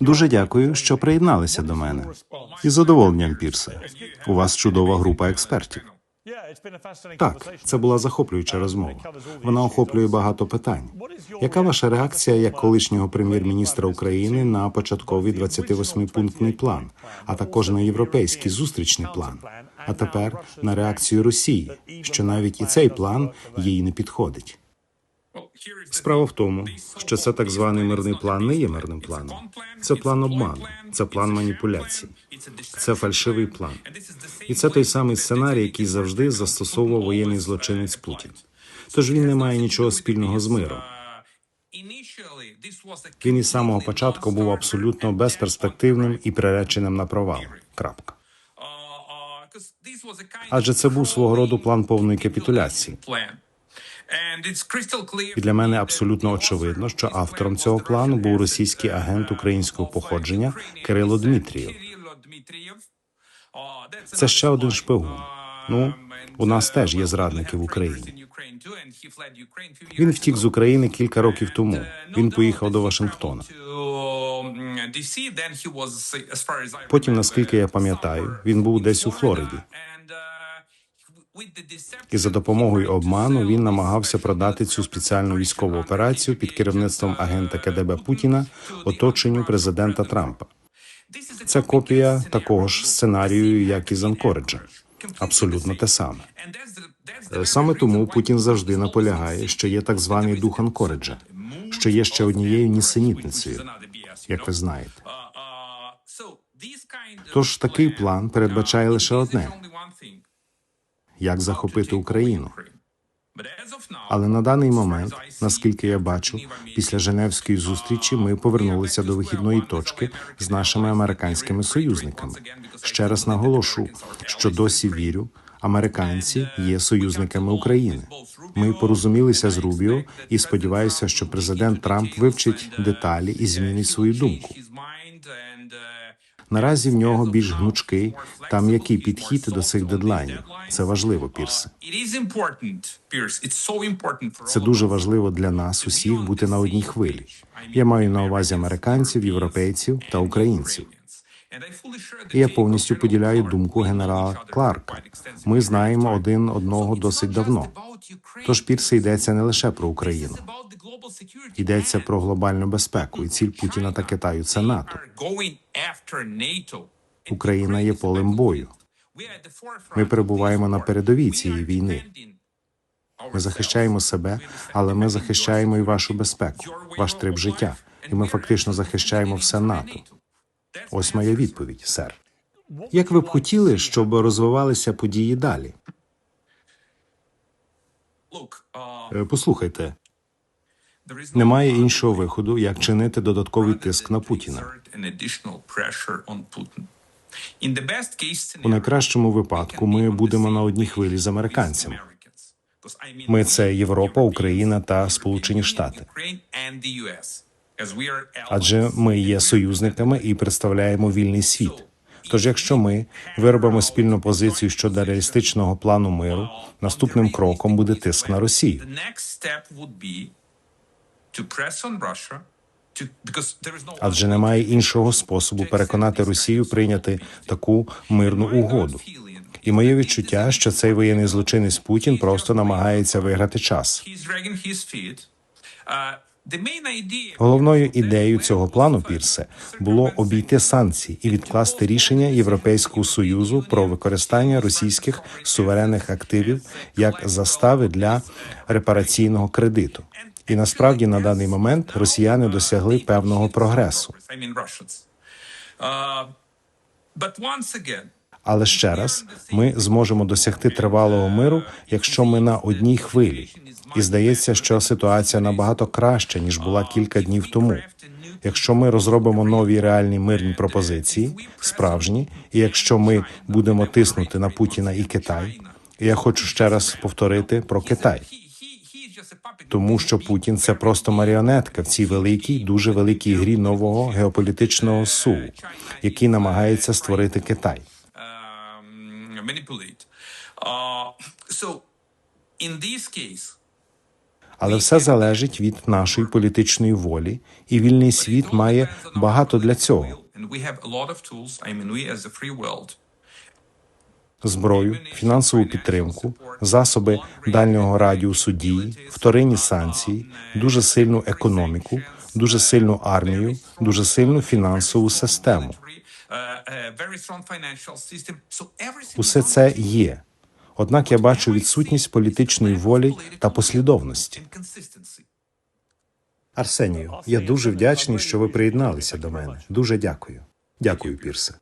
Дуже дякую, що приєдналися до мене. Із задоволенням, Пірсе. У вас чудова група експертів. Так, це була захоплююча розмова. Вона охоплює багато питань. Яка ваша реакція як колишнього прем'єр-міністра України на початковий 28-пунктний план, а також на європейський зустрічний план? А тепер на реакцію Росії, що навіть і цей план їй не підходить. Справа в тому, що це так званий мирний план не є мирним планом. Це план обману, це план маніпуляцій, це фальшивий план. І це той самий сценарій, який завжди застосовував воєнний злочинець Путін. Тож він не має нічого спільного з миром. Він із самого початку був абсолютно безперспективним і приреченим на провал. Крапка. Адже це був свого роду план повної капітуляції. І для мене абсолютно очевидно, що автором цього плану був російський агент українського походження Кирило Дмитрієв. Це ще один шпигун. Ну, у нас теж є зрадники в Україні. Він втік з України кілька років тому. Він поїхав до Вашингтона. Потім, наскільки я пам'ятаю, він був десь у Флориді. І за допомогою обману він намагався продати цю спеціальну військову операцію під керівництвом агента КДБ Путіна оточенню президента Трампа. Це копія такого ж сценарію, як і з Анкориджа. Абсолютно те саме. Е, Саме тому Путін завжди наполягає, що є так званий дух Анкориджа, що є ще однією нісенітницею, як ви знаєте. Тож такий план передбачає лише одне як захопити Україну. Але на даний момент, наскільки я бачу, після Женевської зустрічі ми повернулися до вихідної точки з нашими американськими союзниками. Ще раз наголошу, що досі вірю, американці є союзниками України. Ми порозумілися з Рубіо і сподіваюся, що президент Трамп вивчить деталі і змінить свою думку. Наразі в нього більш гнучкий та м'який підхід до цих дедлайнів. Це важливо, Пірсе. Це дуже важливо для нас усіх бути на одній хвилі. Я маю на увазі американців, європейців та українців. І я повністю поділяю думку генерала Кларка. Ми знаємо один одного досить давно. Тож Пірсе йдеться не лише про Україну. Йдеться про глобальну безпеку, і ціль Путіна та Китаю це НАТО. Україна є полем бою. Ми перебуваємо на передовій цієї війни. Ми захищаємо себе, але ми захищаємо і вашу безпеку, ваш трип життя, і ми фактично захищаємо все НАТО. Ось моя відповідь, сер. Як ви б хотіли, щоб розвивалися події далі? Е, Послухайте, немає іншого виходу, як чинити додатковий тиск на Путіна. У найкращому випадку ми будемо на одній хвилі з американцями. Ми це Європа, Україна та Сполучені Штати. Адже ми є союзниками і представляємо вільний світ. Тож, якщо ми виробимо спільну позицію щодо реалістичного плану миру, наступним кроком буде тиск на Росію. Адже немає іншого способу переконати Росію прийняти таку мирну угоду. І моє відчуття, що цей воєнний злочинець Путін просто намагається виграти час. Головною ідеєю цього плану Пірсе було обійти санкції і відкласти рішення Європейського союзу про використання російських суверенних активів як застави для репараційного кредиту. І насправді на даний момент росіяни досягли певного прогресу. Але ще раз ми зможемо досягти тривалого миру, якщо ми на одній хвилі. І здається, що ситуація набагато краща ніж була кілька днів тому. Якщо ми розробимо нові реальні мирні пропозиції, справжні, і якщо ми будемо тиснути на Путіна і Китай, і я хочу ще раз повторити про Китай. Тому що Путін це просто маріонетка в цій великій, дуже великій грі нового геополітичного суву, який намагається створити Китай. Manipulate. Uh, so, in this case, Але все залежить від нашої політичної волі, і вільний світ має багато для цього: зброю, фінансову підтримку, засоби дальнього радіусу дії, вторинні санкції, дуже сильну економіку, дуже сильну армію, дуже сильну фінансову систему. So everything Усе це є. Однак я бачу відсутність політичної волі та послідовності. Арсенію, я дуже вдячний, що ви приєдналися до мене. Дуже дякую. Дякую, Пірсе.